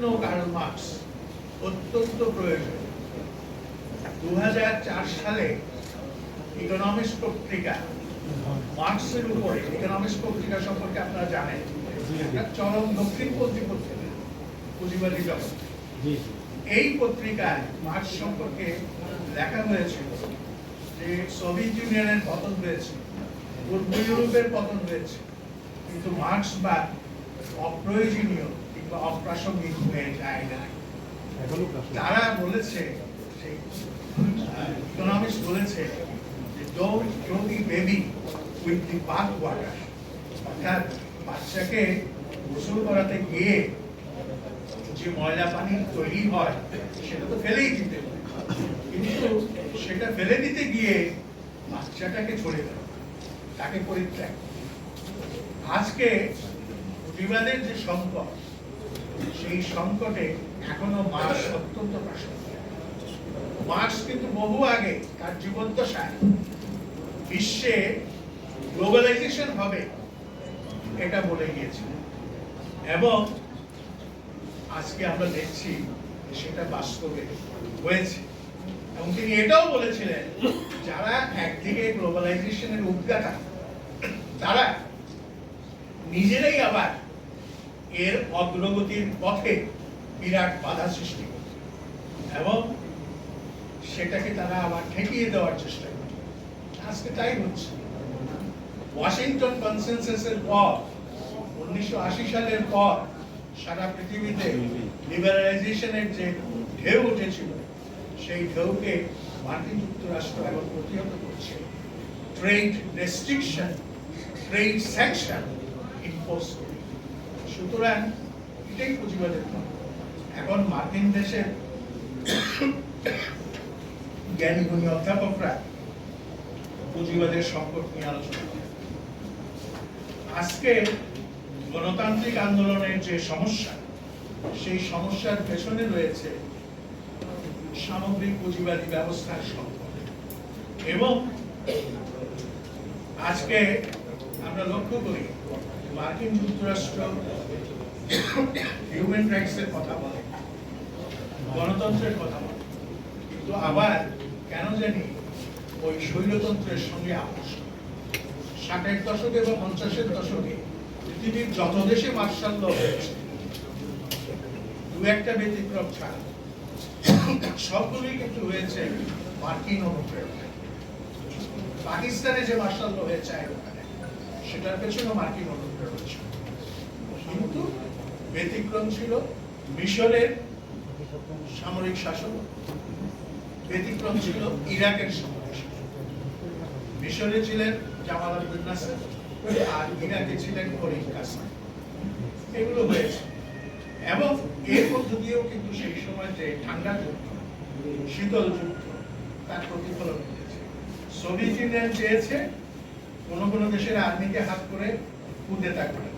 জন্য Karl Marx অত্যন্ত প্রয়োজন। দু সালে ইকোনমিক্স পত্রিকা মার্কসের উপরে ইকোনমিক্স পত্রিকা সম্পর্কে আপনারা জানেন চরম দক্ষিণপন্থী পত্রিকা পুঁজিবাদী জগৎ। এই পত্রিকায় মার্কস সম্পর্কে লেখা হয়েছিল যে সোভিয়েত ইউনিয়নের পতন হয়েছে পূর্ব ইউরোপের পতন হয়েছে কিন্তু মার্কস বা অপ্রয়োজনীয় কিংবা অপ্রাসঙ্গিক হয়ে যায় না। তারা বলেছে সেই ইকোনমিক্স বলেছে যে don't throw the baby with the bath water অর্থাৎ বাচ্চাকে গোসল করাতে গিয়ে যে ময়লা পানি তৈরি হয় সেটা তো ফেলেই দিতে। কিন্তু সেটা ফেলে দিতে গিয়ে বাচ্চাটাকে ছড়ে দেওয়া তাকে পরিত্যাগ। আজকে বিবাদের যে সংকট সেই সংকটে এখনও মার্কস অত্যন্ত প্রাসঙ্গিক মার্কস কিন্তু বহু আগে, তার জীবদ্দশায় বিশ্বে গ্লোবালাইজেশন হবে, এটা বলে গিয়েছিল। এবং আজকে আমরা দেখছি সেটা বাস্তবে হয়েছে। এবং তিনি এটাও বলেছিলেন, যারা একদিকে গ্লোবালাইজেশনের উদ্গাতা, তারা নিজেরাই আবার এর অগ্রগতির পথে বিরাট বাধা সৃষ্টি করছে। এবং সেটাকে তারা আবার ঠেকিয়ে দেওয়ার চেষ্টা করছে। আজকে তাই হচ্ছে। ওয়াশিংটন কনসেনসাসের পর, উনিশশো আশি সালের পর সারা পৃথিবীতে লিবারালাইজেশনের যে ঢেউ উঠেছিল, সেই ঢেউকে মার্কিন যুক্তরাষ্ট্র এখন প্রতিহত করছে। Trade restriction, trade sanction impose করে সুতরাং এটাই পুঁজিবাদের পথ। এখন মার্কিন দেশের জ্ঞানী গুণী অধ্যাপকরা পুঁজিবাদের সংকট নিয়ে আলোচনা করে আজকে গণতান্ত্রিক আন্দোলনের যে সমস্যা, সেই সমস্যার পেছনে রয়েছে সামগ্রিক পুঁজিবাদী ব্যবস্থার সংকট এবং আজকে আমরা লক্ষ্য করি মার্কিন যুক্তরাষ্ট্র হিউম্যান রাইটসের কথা বলে, গণতন্ত্রের কথা বলে। কিন্তু আবার কেন জানি ওই স্বৈরতন্ত্রের সঙ্গে আপোষ ষাটের দশকে বা পঞ্চাশের দশকে পৃথিবীর যত দেশে মার্শাল ল হয়েছে, দু একটা ব্যতিক্রম ছাড়া সবগুলোই কিন্তু হয়েছে মার্কিন অনুপ্রেরণায় পাকিস্তানে যে মার্শাল ল হয়েছে ওখানে সেটার পেছনে মার্কিন অনুপ্রেরণা ছিল কিন্তু ব্যতিক্রম ছিল মিশরের সামরিক শাসন। ব্যতিক্রম ছিল ইরাকের সামরিক শাসন। মিশরে ছিলেন জামাল আব্দুল নাসের আর ইরাকে ছিলেন ফরিদ কাসেম। এগুলো হয়েছে। এবং এর মধ্য দিয়েও কিন্তু সেই সময় যে ঠান্ডা যুদ্ধ, শীতল যুদ্ধ, তার প্রতিফলন ঘটেছে। সোভিয়েত ইউনিয়ন চেয়েছে কোন কোনো দেশের আর্মিকে হাত করে কুদেতা করা